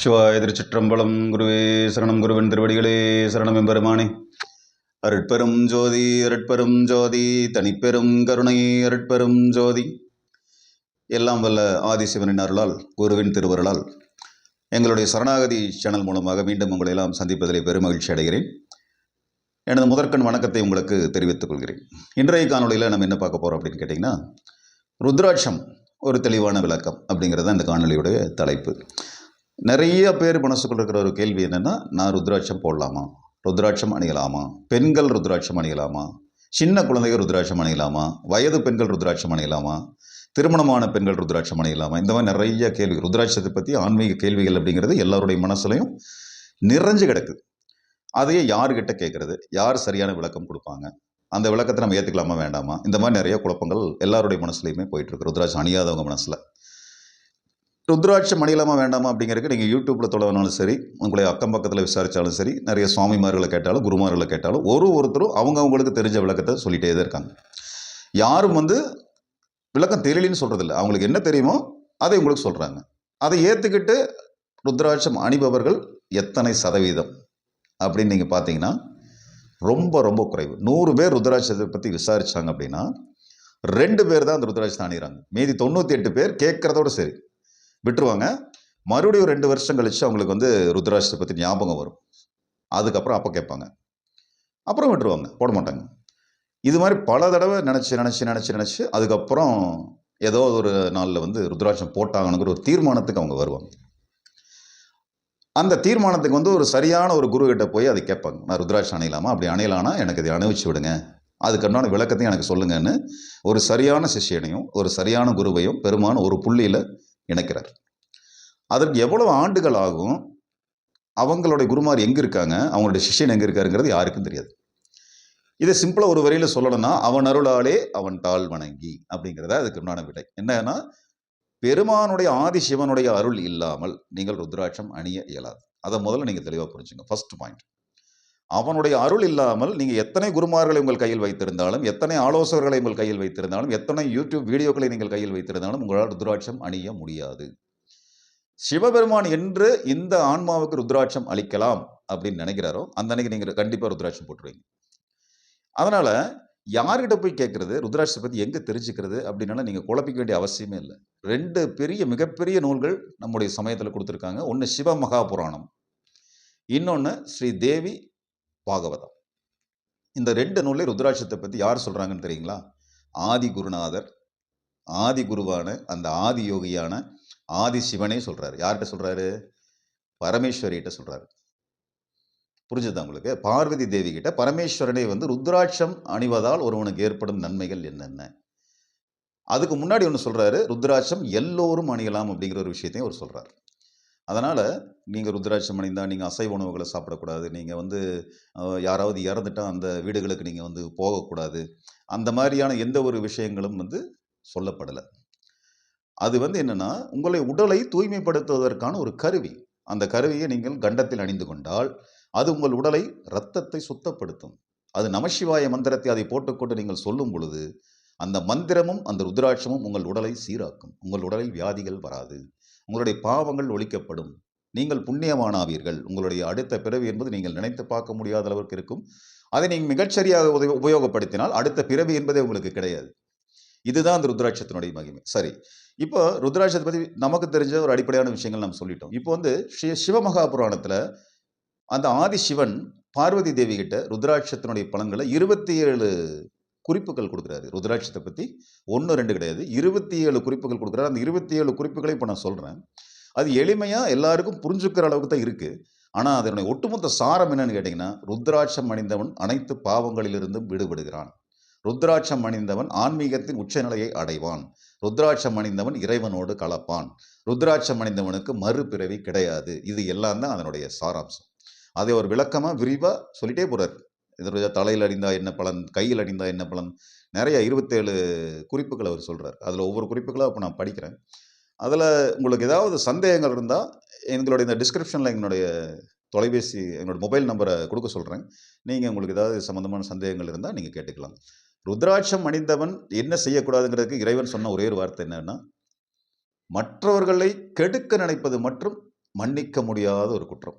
சிவாய திருச்சிற்றம்பலம் குருவே சரணம் குருவன் திருவடிகளே சரணம் எம்பெருமானே. அருட்பெரும் ஜோதி அருட்பெரும் ஜோதி தனிப்பெரும் கருணை அருட்பெரும் ஜோதி. எல்லாம் வல்ல ஆதிசிவனின் அருளால் குருவின் திருவருளால். எங்களுடைய சரணாகதி சேனல் மூலமாக மீண்டும் உங்களை எல்லாம் சந்திப்பதிலே பெருமகிழ்ச்சி அடைகிறேன். எனது முதற்கண் வணக்கத்தை உங்களுக்கு தெரிவித்துக் கொள்கிறேன். இன்றைய காணொளியில் நம்ம என்ன பார்க்க போகிறோம் அப்படின்னு கேட்டிங்கன்னா ருத்ராட்சம் ஒரு தெளிவான விளக்கம் அப்படிங்கிறது தான் இந்த காணொலியுடைய தலைப்பு. நிறைய பேர் மனசுக்குள்ள இருக்கிற ஒரு கேள்வி என்னென்னா நான் ருத்ராட்சம் போடலாமா? ருத்ராட்சம் அணியலாமா? பெண்கள் ருத்ராட்சம் அணியலாமா? சின்ன குழந்தைகள் ருத்ராட்சம் அணியலாமா? வயது பெண்கள் ருத்ராட்சம் அணியலாமா? திருமணமான பெண்கள் ருத்ராட்சம் அணியலாமா? இந்த மாதிரி நிறைய கேள்வி. ருத்ராட்சத்தை பற்றி ஆன்மீக கேள்விகள் அப்படிங்கிறது எல்லாருடைய மனசுலையும் நிறைஞ்சு கிடக்குது அதையே யாருக்கிட்ட கேட்குறது யார் சரியான விளக்கம் கொடுப்பாங்க? அந்த விளக்கத்தை நம்ம ஏற்றுக்கலாமா வேண்டாமா? இந்த மாதிரி நிறைய குழப்பங்கள் எல்லாருடைய மனசுலையுமே போயிட்டுருக்கு ருத்ராட்சம் அணியாதவங்க மனசில். ருத்ராட்சம் அணியலாமா வேண்டாமா அப்படிங்கிறதுக்கு நீங்கள் யூடியூப்பில் தொடங்கினாலும் சரி உங்களை அக்கம் பக்கத்தில் விசாரித்தாலும் சரி நிறைய சுவாமிமார்களை கேட்டாலும் குருமார்களை கேட்டாலும் ஒரு ஒருத்தரும் அவங்க அவங்களுக்கு தெரிஞ்ச விளக்கத்தை சொல்லிட்டே தான் இருக்காங்க. யாரும் வந்து விளக்கம் தெரியலன்னு சொல்கிறதில்ல அவங்களுக்கு என்ன தெரியுமோ அதை உங்களுக்கு சொல்கிறாங்க அதை ஏற்றுக்கிட்டு ருத்ராட்சம் அணிபவர்கள் எத்தனை சதவீதம் அப்படின்னு நீங்கள் பார்த்தீங்கன்னா ரொம்ப ரொம்ப குறைவு. நூறு பேர் ருத்ராட்சத்தை பற்றி விசாரித்தாங்க அப்படின்னா ரெண்டு பேர் தான் அந்த ருத்ராட்சத்தை அணிகிறாங்க மீதி தொண்ணூற்றி எட்டு பேர் கேட்குறதோட சரி. விட்டுருவாங்க. மறுபடியும் ஒரு ரெண்டு வருஷம் கழித்து அவங்களுக்கு வந்து ருத்ராட்சத்தை பற்றி ஞாபகம் வரும். அதுக்கப்புறம் அப்போ கேட்பாங்க. அப்புறம் விட்டுருவாங்க. போட மாட்டாங்க. இது மாதிரி பல தடவை நினச்சி நினச்சி நினச்சி நினச்சி அதுக்கப்புறம் ஏதோ ஒரு நாளில் வந்து ருத்ராட்சம் போட்டாங்கங்கிற ஒரு தீர்மானத்துக்கு அவங்க வருவாங்க. அந்த தீர்மானத்துக்கு வந்து ஒரு சரியான ஒரு குருக்கிட்ட போய் அதை கேட்பாங்க. நான் ருத்ராட்சம் அணையலாமா? அப்படி அணையலானா? எனக்கு இதை அணிவிச்சு விடுங்க. அதுக்குண்டான விளக்கத்தையும் எனக்கு சொல்லுங்கன்னு ஒரு சரியான சிஷ்யனையும் ஒரு சரியான குருவையும் பெருமான ஒரு புள்ளியில் இணைக்கிறார். அதற்கு எவ்வளவு ஆண்டுகள் ஆகும் அவங்களுடைய குருமார் எங்கே இருக்காங்க? அவங்களுடைய சிஷ்யன் எங்கே இருக்காருங்கிறது யாருக்கும் தெரியாது. இதை சிம்பிளாக ஒரு வரையில் சொல்லணும்னா அவன் அருளாலே அவன் தாழ் வணங்கி அப்படிங்கிறத அதுக்கு உண்டான விடை. என்னன்னா பெருமானுடைய ஆதி சிவனுடைய அருள் இல்லாமல் நீங்கள் ருத்ராட்சம் அணிய இயலாது. அதை முதல்ல நீங்கள் தெளிவாக புரிஞ்சுங்க. ஃபர்ஸ்ட் பாயிண்ட் அவனுடைய அருள் இல்லாமல் நீங்கள் எத்தனை குருமார்களை உங்கள் கையில் வைத்திருந்தாலும் எத்தனை ஆலோசகர்களை உங்கள் கையில் வைத்திருந்தாலும் எத்தனை யூடியூப் வீடியோக்களை நீங்கள் கையில் வைத்திருந்தாலும் உங்களால் ருத்ராட்சம் அணிய முடியாது. சிவபெருமான் என்று இந்த ஆன்மாவுக்கு ருத்ராட்சம் அளிக்கலாம் அப்படின்னு நினைக்கிறாரோ அந்த அன்னைக்கு நீங்கள் கண்டிப்பாக ருத்ராட்சம் போட்டுருவீங்க. அதனால் யார்கிட்ட போய் கேட்குறது ருத்ராட்சத்தை பற்றி எங்கே தெரிஞ்சுக்கிறது அப்படின்னால நீங்கள் குழப்பிக்க வேண்டிய அவசியமே இல்லை. ரெண்டு பெரிய மிகப்பெரிய நூல்கள் நம்முடைய சமயத்தில் கொடுத்துருக்காங்க. ஒன்று சிவ மகாபுராணம் இன்னொன்று ஸ்ரீ தேவி பாகவதம். இந்த ரெண்டு நூலில் ருத்ராட்சத்தை பற்றி யார் சொல்கிறாங்கன்னு தெரியுங்களா? ஆதி குருநாதர் ஆதி குருவான அந்த ஆதி யோகியான ஆதி சிவனே சொல்கிறாரு யார்கிட்ட சொல்கிறாரு பரமேஸ்வரிகிட்ட சொல்கிறாரு புரிஞ்சுதா உங்களுக்கு? பார்வதி தேவி கிட்ட பரமேஸ்வரனை வந்து ருத்ராட்சம் அணிவதால் ஒருவனுக்கு ஏற்படும் நன்மைகள் என்னென்ன? அதுக்கு முன்னாடி ஒன்று சொல்கிறாரு ருத்ராட்சம் எல்லோரும் அணியலாம் அப்படிங்கிற ஒரு விஷயத்தையும் அவர் சொல்கிறார் அதனால் நீங்கள் ருத்ராட்சம் அணிந்தால் நீங்கள் அசைவ உணவுகளை சாப்பிடக்கூடாது. நீங்கள் வந்து யாராவது இறந்துட்டால் அந்த வீடுகளுக்கு நீங்கள் வந்து போகக்கூடாது. அந்த மாதிரியான எந்த ஒரு விஷயங்களும் வந்து சொல்லப்படலை. அது வந்து என்னென்னா உங்களை உடலை தூய்மைப்படுத்துவதற்கான ஒரு கருவி. அந்த கருவியை நீங்கள் கண்டத்தில் அணிந்து கொண்டால் அது உங்கள் உடலை இரத்தத்தை சுத்தப்படுத்தும். அது நமசிவாய மந்திரத்தை அதை போட்டுக்கொண்டு நீங்கள் சொல்லும் பொழுது அந்த மந்திரமும் அந்த ருத்ராட்சமும் உங்கள் உடலை சீராக்கும். உங்கள் உடலில் வியாதிகள் வராது. உங்களுடைய பாவங்கள் ஒழிக்கப்படும். நீங்கள் புண்ணியமானாவீர்கள். உங்களுடைய அடுத்த பிறவி என்பது நீங்கள் நினைத்து பார்க்க முடியாத அளவிற்கு இருக்கும். அதை நீங்கள் மிகச்சரியாக உதவி உபயோகப்படுத்தினால் அடுத்த பிறவி என்பதே உங்களுக்கு கிடையாது. இதுதான் அந்த ருத்ராட்சத்தினுடைய மகிமை. சரி. இப்போ ருத்ராட்சத்தை பற்றி நமக்கு தெரிஞ்ச ஒரு அடிப்படையான விஷயங்கள் நம்ம சொல்லிட்டோம். இப்போ வந்து ஸ்ரீ சிவமகா புராணத்தில் அந்த ஆதி சிவன் பார்வதி தேவி கிட்ட ருத்ராட்சத்தினுடைய பலன்களை இருபத்தி ஏழு குறிப்புகள் கொடுக்குறாரு. ருத்ராட்சத்தை பற்றி ஒன்று ரெண்டு கிடையாது. இருபத்தி ஏழு குறிப்புகள் கொடுக்குறாரு. அந்த இருபத்தி ஏழு குறிப்புகளை இப்போ நான் சொல்கிறேன் அது எளிமையாக எல்லாருக்கும் புரிஞ்சுக்கிற அளவுக்கு தான் இருக்குது ஆனால் அதனுடைய ஒட்டுமொத்த சாரம் என்னன்னு கேட்டிங்கன்னா ருத்ராட்சம் அணிந்தவன் அனைத்து பாவங்களிலிருந்தும் விடுபடுகிறான். ருத்ராட்சம் அணிந்தவன் ஆன்மீகத்தின் உச்சநிலையை அடைவான். ருத்ராட்சம் அணிந்தவன் இறைவனோடு கலப்பான். ருத்ராட்சம் அணிந்தவனுக்கு மறுபிறவி கிடையாது. இது எல்லாம் தான் அதனுடைய சாராம்சம். அதை ஒரு விளக்கமாக விரிவாக சொல்லிட்டே போகிறார் இதனுடைய தலையில் அடிந்தா என்ன பலன் கையில் அடிந்தா என்ன பலன்? நிறைய இருபத்தேழு குறிப்புகள் அவர் சொல்கிறார் அதில் ஒவ்வொரு குறிப்புகளும் அப்போ நான் படிக்கிறேன். அதில் உங்களுக்கு ஏதாவது சந்தேகங்கள் இருந்தால் எங்களுடைய இந்த டிஸ்கிரிப்ஷனில் எங்களுடைய தொலைபேசி என்னோட மொபைல் நம்பரை கொடுக்க சொல்கிறேன் நீங்கள் உங்களுக்கு ஏதாவது சம்மந்தமான சந்தேகங்கள் இருந்தால் நீங்கள் கேட்டுக்கலாம். ருத்ராட்சம் அணிந்தவன் என்ன செய்யக்கூடாதுங்கிறதுக்கு இறைவன் சொன்ன ஒரே ஒரு வார்த்தை என்னென்னா மற்றவர்களை கெடுக்க நினைப்பது மற்றும் மன்னிக்க முடியாத ஒரு குற்றம்.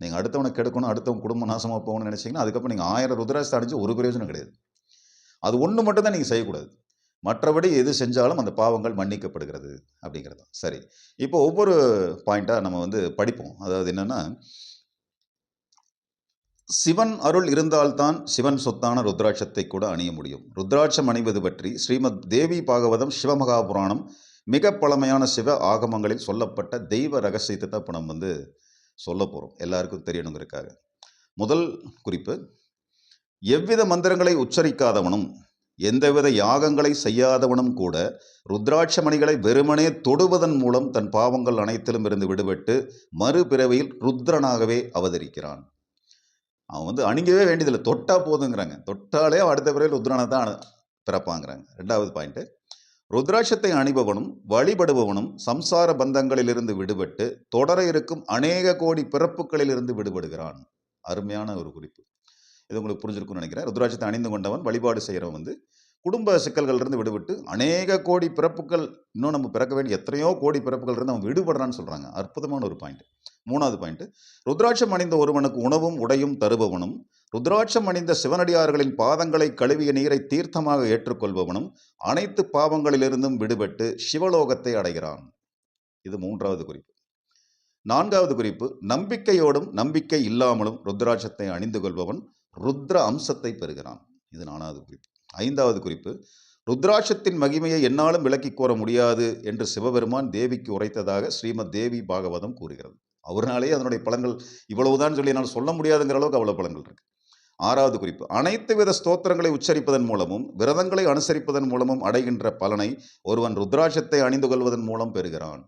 நீங்கள் அடுத்தவனை கெடுக்கணும் அடுத்தவன் குடும்பம் நாசமாக போகணும்னு நினச்சிங்கன்னா அதுக்கப்புறம் நீங்கள் ஆயிரம் ருத்ராட்சத்தை அடிச்சு ஒரு பிரயோஜனம் கிடையாது. அது ஒன்று மட்டும் தான் நீங்கள் செய்யக்கூடாது. மற்றபடி எது செஞ்சாலும் அந்த பாவங்கள் மன்னிக்கப்படுகிறது அப்படிங்கிறது. தான் சரி. இப்போ ஒவ்வொரு பாயிண்ட்டாக நம்ம வந்து படிப்போம். அதாவது என்னென்னா சிவன் அருள் இருந்தால்தான் சிவன் சொத்தான ருத்ராட்சத்தை கூட அணிய முடியும். ருத்ராட்சம் அணிவது பற்றி ஸ்ரீமத் தேவி பாகவதம் சிவமகாபுராணம் மிக பழமையான சிவ ஆகமங்களில் சொல்லப்பட்ட தெய்வ ரகசியத்தை தான் இப்போ நம்ம வந்து சொல்ல போகிறோம் எல்லாருக்கும் தெரியணுங்கிறதுக்காக. முதல் குறிப்பு எவ்வித மந்திரங்களை உச்சரிக்காதவனும் எந்தவித யாகங்களை செய்யாதவனும் கூட ருத்ராட்ச மணிகளை வெறுமனே தொடுவதன் மூலம் தன் பாவங்கள் அனைத்திலும் இருந்து விடுபட்டு மறுபிறவையில் ருத்ரனாகவே அவதரிக்கிறான். அவன் வந்து அணிங்கவே வேண்டியதில்லை. தொட்டா போதுங்கிறாங்க. தொட்டாலே அடுத்த பிறகு ருத்ரனை தான் பிறப்பாங்கிறாங்க. ரெண்டாவது பாயிண்ட்டு ருத்ராட்சத்தை அணிபவனும் வழிபடுபவனும் சம்சார பந்தங்களிலிருந்து விடுபட்டு தொடர இருக்கும் அநேக கோடி பிறப்புகளிலிருந்து விடுபடுகிறான். அருமையான ஒரு குறிப்பு. இது உங்களுக்கு புரிஞ்சிருக்கும்னு நினைக்கிறேன். ருத்ராட்சத்தை அணிந்து கொண்டவன் வழிபாடு செய்கிறவன் வந்து குடும்ப சிக்கல்களிலிருந்து விடுபட்டு அநேக கோடி பிறப்புகள் இன்னும் நம்ம பிறக்க வேண்டிய எத்தனையோ கோடி பிறப்புகள் இருந்து அவன் விடுபடுறான்னு சொல்கிறாங்க அற்புதமான ஒரு பாயிண்ட் மூணாவது பாயிண்ட் ருத்ராட்சம் அணிந்த ஒருவனுக்கு உணவும் உடையும் தருபவனும் ருத்ராட்சம் அணிந்த சிவனடியார்களின் பாதங்களை கழுவிய நீரை தீர்த்தமாக ஏற்றுக்கொள்பவனும் அனைத்து பாவங்களிலிருந்தும் விடுபட்டு சிவலோகத்தை அடைகிறான். இது மூன்றாவது குறிப்பு. நான்காவது குறிப்பு. நம்பிக்கையோடும் நம்பிக்கை இல்லாமலும் ருத்ராட்சத்தை அணிந்து கொள்பவன் ருத்ர அம்சத்தை பெறுகிறான். இது நானாவது குறிப்பு. ஐந்தாவது குறிப்பு ருத்ராட்சத்தின் மகிமையை என்னாலும் விளக்கி கூற முடியாது என்று சிவபெருமான் தேவிக்கு உரைத்ததாக ஸ்ரீமத் தேவி பாகவதம் கூறுகிறது. அவர்னாலே அதனுடைய பலன்கள் இவ்வளவுதான் சொல்லி என்னால் சொல்ல முடியாதுங்கிற அளவுக்கு அவ்வளோ பலன்கள் இருக்கு. ஆறாவது குறிப்பு அனைத்து வித ஸ்தோத்திரங்களை உச்சரிப்பதன் மூலமும் விரதங்களை அனுசரிப்பதன் மூலமும் அடைகின்ற பலனை ஒருவன் ருத்ராட்சத்தை அணிந்து கொள்வதன் மூலம் பெறுகிறான்.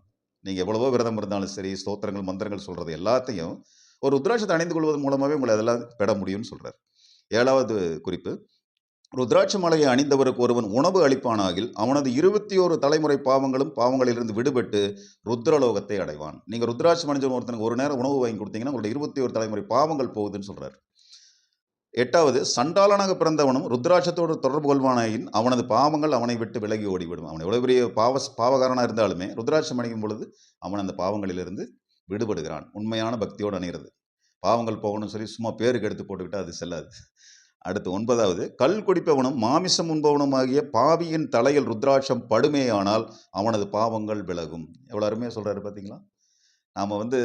நீங்கள் எவ்வளவோ விரதம் இருந்தாலும் சரி ஸ்தோத்திரங்கள் மந்திரங்கள் சொல்கிறது எல்லாத்தையும் ஒரு ருத்ராட்சத்தை அணிந்து கொள்வதன் மூலமாகவே உங்களை அதெல்லாம் பெற முடியும்னு சொல்கிறார் ஏழாவது குறிப்பு. ருத்ராட்ச மலையை அணிந்தவருக்கு ஒருவன் உணவு அளிப்பானாகில் அவனது இருபத்தி ஓரு தலைமுறை பாவங்களும் பாவங்களிலிருந்து விடுபட்டு ருத்ரலோகத்தை அடைவான். நீங்கள் ருத்ராட்சம் அணிஞ்ச ஒருத்தனுக்கு ஒரு நேரம் உணவு வாங்கி கொடுத்தீங்கன்னா உங்களுடைய இருபத்தி ஒரு தலைமுறை பாவங்கள் போகுதுன்னு சொல்கிறார் எட்டாவது சண்டாளனாக பிறந்தவனும் ருத்ராட்சத்தோடு தொடர்பு கொள்வானாயின் அவனது பாவங்கள் அவனை விட்டு விலகி ஓடிவிடும். அவன் எவ்வளவு பெரிய பாவ பாவகாரனாக இருந்தாலுமே ருத்ராட்சம் அணிக்கும் பொழுது அவன் அந்த பாவங்களிலிருந்து விடுபடுகிறான். உண்மையான பக்தியோடு அணிகிறது. பாவங்கள் போகணும்னு சொல்லி சும்மா பேருக்கு எடுத்து போட்டுக்கிட்டு அது செல்லாது. அடுத்து ஒன்பதாவது கல் குடிப்பவனும் மாமிசம் உண்பவனும் ஆகிய பாவியின் தலையில் ருத்ராட்சம் படுமேயானால் அவனது பாவங்கள் விலகும். எவ்வளோ அருமையாக சொல்கிறாரு பார்த்தீங்களா நாம் வந்து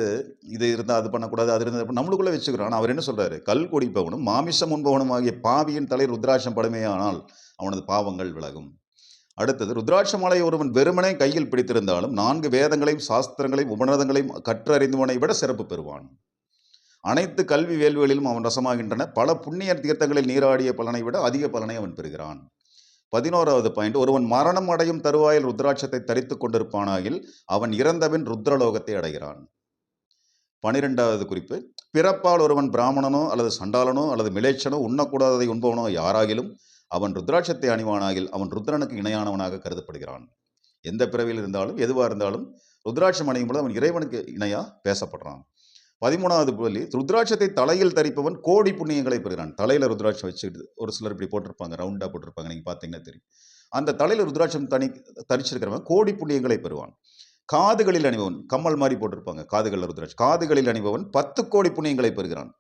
இது இருந்தால் அது பண்ணக்கூடாது அது இருந்தால் நம்மளுக்குள்ளே வச்சுக்கிறோம். ஆனால் அவர் என்ன சொல்கிறாரு கல் குடிப்பவனும் மாமிசம் உண்பவனும் ஆகிய பாவியின் தலை ருத்ராட்சம் படுமேயானால் அவனது பாவங்கள் விலகும். அடுத்தது ருத்ராட்ச மாலை ஒருவன் வெறுமனே கையில் பிடித்திருந்தாலும் நான்கு வேதங்களையும் சாஸ்திரங்களையும் உபநதங்களையும் கற்றறிந்தவனை விட சிறப்பு பெறுவான். அனைத்து கல்வி வேள்விகளிலும் அவன் ரசமாகின்றன. பல புண்ணிய தீர்த்தங்களில் நீராடிய பலனை விட அதிக பலனை அவன் பெறுகிறான். பதினோராவது பாயிண்ட் ஒருவன் மரணம் அடையும் தருவாயில் ருத்ராட்சத்தை தரித்து கொண்டிருப்பானாயில் அவன் இறந்தபின் ருத்ரலோகத்தை அடைகிறான். பனிரெண்டாவது குறிப்பு பிறப்பால் ஒருவன் பிராமணனோ அல்லது சண்டாளனோ அல்லது மிலேச்சனோ உண்ணக்கூடாததை உண்பவனோ யாராகிலும் அவன் ருத்ராட்சத்தை அணிவானாகில் அவன் ருத்ரனுக்கு இணையானவனாக கருதப்படுகிறான். எந்த பிறவியில் இருந்தாலும் எதுவாக இருந்தாலும் ருத்ராட்சம் அணியும் பொழுது அவன் இறைவனுக்கு இணையாக பேசப்படுறான். பதிமூணாவது புள்ளி ருத்ராட்சத்தை தலையில் தரிப்பவன் கோடி புண்ணியங்களை பெறுகிறான். தலையில் ருத்ராட்சம் வச்சுக்கிட்டு ஒரு சிலர் இப்படி போட்டிருப்பாங்க ரவுண்டாக போட்டிருப்பாங்க நீங்கள் பார்த்தீங்கன்னா தெரியும். அந்த தலையில் ருத்ராட்சம் தனி தரிச்சிருக்கிறவன் கோடி புண்ணியங்களை பெறுவான். காதுகளில் அணிபவன் கம்மல் மாதிரி போட்டிருப்பாங்க காதுகளில் ருத்ராட்சம். காதுகளில் அணிபவன் பத்து கோடி புண்ணியங்களை பெறுகிறான்.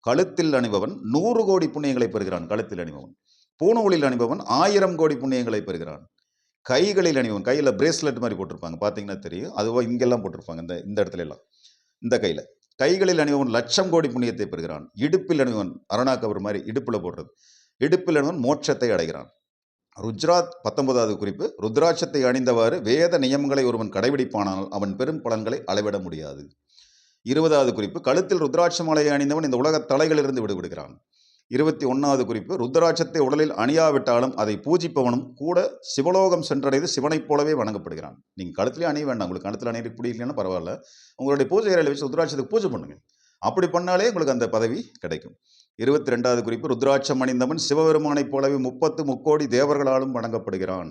கழுத்தில் அணிபவன் நூறு கோடி புண்ணியங்களை பெறுகிறான் கழுத்தில் அணிபவன். பூணூலில் அணிபவன் ஆயிரம் கோடி புண்ணியங்களை பெறுகிறான். கைகளில் அணிவன் கையில் பிரேஸ்லெட் மாதிரி போட்டிருப்பாங்க. பார்த்தீங்கன்னா தெரியும். அதுவோ இங்கெல்லாம் போட்டிருப்பாங்க. இந்த இந்த இடத்துல எல்லாம். இந்த கையில். கைகளில் அணிபவன் லட்சம் கோடி புண்ணியத்தை பெறுகிறான். இடுப்பில் அணிவன் அருணாக்கவர் மாதிரி இடுப்பில் போடுறது. இடுப்பில் அணிவன் மோட்சத்தை அடைகிறான். ருத்ராத் பத்தொன்பதாவது குறிப்பு. ருத்ராட்சத்தை அணிந்தவாறு வேத நியமங்களை ஒருவன் கடைபிடிப்பானால் அவன் பெரும் பலன்களை அளவிட முடியாது. இருபதாவது குறிப்பு. கழுத்தில் ருத்ராட்ச மாலையை அணிந்தவன் இந்த உலகத் தலைகளிலிருந்து விடுவிடுகிறான் இருபத்தி ஒன்றாவது குறிப்பு ருத்ராட்சத்தை உடலில் அணியாவிட்டாலும் அதை பூஜிப்பவனும் கூட சிவலோகம் சென்றடைந்து சிவனைப் போலவே வணங்கப்படுகிறான். நீங்கள் கழுத்திலே அணிய வேண்டாம். உங்களுக்கு கழுத்தில் அணிய பிடிக்கலன்னா பரவாயில்ல. உங்களுடைய பூஜை அறையில் வச்சு ருத்ராட்சத்துக்கு பூஜை பண்ணுங்க. அப்படி பண்ணாலே உங்களுக்கு அந்த பதவி கிடைக்கும். இருபத்தி ரெண்டாவது குறிப்பு ருத்ராட்சம் அணிந்தவன் சிவபெருமானைப் போலவே முப்பத்து முக்கோடி தேவர்களாலும் வணங்கப்படுகிறான்.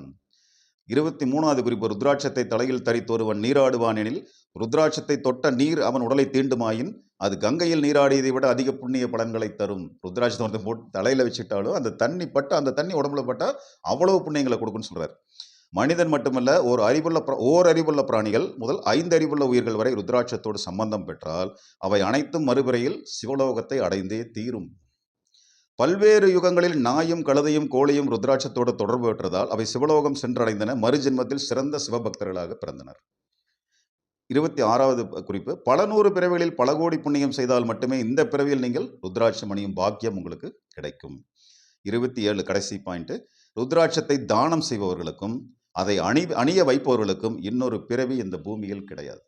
இருபத்தி மூணாவது குறிப்பு ருத்ராட்சத்தை தலையில் தரித்து ஒருவன் நீராடுவான் எனில் ருத்ராட்சத்தை தொட்ட நீர் அவன் உடலை தீண்டுமாயின் அது கங்கையில் நீராடியதை விட அதிக புண்ணிய பலன்களை தரும். ருத்ராட்சத்தை ஒருத்தன் போட்டு தலையில் வச்சுட்டாலும் அந்த தண்ணி பட்டு அந்த தண்ணி உடம்புல பட்டால் அவ்வளவு புண்ணியங்களை கொடுக்குன்னு சொல்கிறார் மனிதன் மட்டுமல்ல ஒரு அறிவுள்ள ஓர் அறிவுள்ள பிராணிகள் முதல் ஐந்து அறிவுள்ள உயிர்கள் வரை ருத்ராட்சத்தோடு சம்பந்தம் பெற்றால் அவை அனைத்தும் மறுபிறையில் சிவலோகத்தை அடைந்தே தீரும். பல்வேறு யுகங்களில் நாயும் கழுதையும் கோழியும் ருத்ராட்சத்தோடு தொடர்பு பெற்றதால் அவை சிவலோகம் சென்றடைந்தன. மறுஜென்மத்தில் சிறந்த சிவபக்தர்களாக பிறந்தனர். இருபத்தி ஆறாவது குறிப்பு பல நூறு பிறவிகளில் பல கோடி புண்ணியம் செய்தால் மட்டுமே இந்த பிறவியில் நீங்கள் ருத்ராட்சம் அணியும் பாக்கியம் உங்களுக்கு கிடைக்கும். இருபத்தி ஏழு கடைசி பாயிண்ட்டு ருத்ராட்சத்தை தானம் செய்பவர்களுக்கும் அதை அணி அணிய வைப்பவர்களுக்கும் இன்னொரு பிறவி இந்த பூமியில் கிடையாது.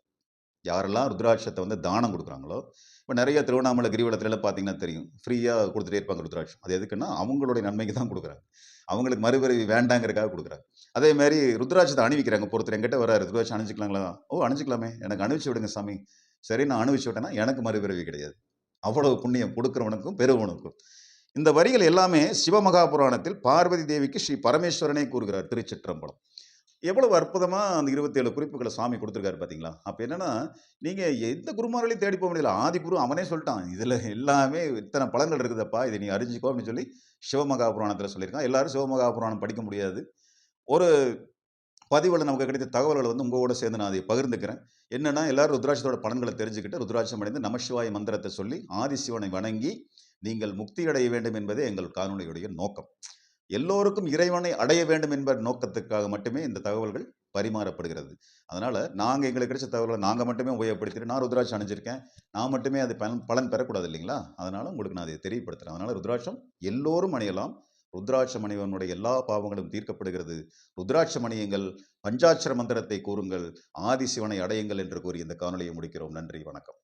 யாரெல்லாம் ருத்ராட்சத்தை வந்து தானம் கொடுக்குறாங்களோ இப்போ நிறைய திருவண்ணாமலை கிரிவலத்துலலாம் பார்த்தீங்கன்னா தெரியும் ஃப்ரீயாக கொடுத்துட்டே இருப்பாங்க ருத்ராட்சம். அது எதுக்குன்னா அவங்களுடைய நன்மைக்கு தான் கொடுக்குறாங்க. அவங்களுக்கு மறுபிறவி வேண்டாங்கிறக்காக கொடுக்குறாங்க. அதே மாதிரி ருத்ராட்சத்தை அணிவிக்கிறாங்க பொறுத்தர் என்கிட்ட வராரு ருத்ராட்சம் அணிஞ்சிக்கலாங்களா? ஓ அணிஞ்சிக்கலாமே. எனக்கு அணிவிச்சு விடுங்க சாமி. சரி நான் அணிவிச்சு விட்டேன்னா எனக்கு மறுபிறவி கிடையாது. அவ்வளவு புண்ணியம் கொடுக்குறவனுக்கும் பெறுவனுக்கும். இந்த வரிகள் எல்லாமே சிவமகாபுராணத்தில் பார்வதி தேவிக்கு ஸ்ரீ பரமேஸ்வரனே கூறுகிறார் திருச்சிற்றம்பலம். எவ்வளவு அற்புதமாக அந்த இருபத்தேழு குறிப்புகளை சாமி கொடுத்துருக்காரு பார்த்தீங்களா? அப்போ என்னன்னா நீங்கள் எந்த குருமார்களையும் தேடி போக முடியல. ஆதி குரு அவனே சொல்லிட்டான் இதில் எல்லாமே இத்தனை பலன்கள் இருக்குதப்பா இதை நீ அறிஞ்சிக்கோ அப்படின்னு சொல்லி சிவமகா புராணத்தில் சொல்லியிருக்கான். எல்லாரும் சிவமகா புராணம் படிக்க முடியாது. ஒரு பதிவில் நமக்கு கிடைத்த தகவல்களை வந்து உங்களோட சேர்ந்து நான் அதை பகிர்ந்துக்கிறேன். என்னன்னா எல்லாரும் ருத்ராட்சத்தோட பலன்களை தெரிஞ்சுக்கிட்டு ருத்ராட்சம் அடைந்து நமசிவாய மந்திரத்தை சொல்லி ஆதிசிவனை வணங்கி நீங்கள் முக்தி அடைய வேண்டும் என்பதே எங்கள் காணொலியுடைய நோக்கம். எல்லோருக்கும் இறைவனை அடைய வேண்டும் என்ப நோக்கத்துக்காக மட்டுமே இந்த தகவல்கள் பரிமாறப்படுகிறது. அதனால் நாங்கள் எங்களுக்கு கிடைச்ச தகவல்களை நாங்கள் மட்டுமே உபயோகப்படுத்திட்டு நான் ருத்ராட்சம் அணிஞ்சிருக்கேன். நான் மட்டுமே அது பலன் பலன் பெறக்கூடாது இல்லைங்களா? அதனால் உங்களுக்கு நான் அதை தெரியப்படுத்துகிறேன் அதனால் ருத்ராட்சம் எல்லோரும் அணியலாம். ருத்ராட்சம் அணிவனுடைய எல்லா பாவங்களும் தீர்க்கப்படுகிறது. ருத்ராட்சம் அணியுங்கள். பஞ்சாட்சர மந்திரத்தை கூறுங்கள். ஆதிசிவனை அடையுங்கள் என்று கூறி இந்த காணொலியை முடிக்கிறோம். நன்றி. வணக்கம்.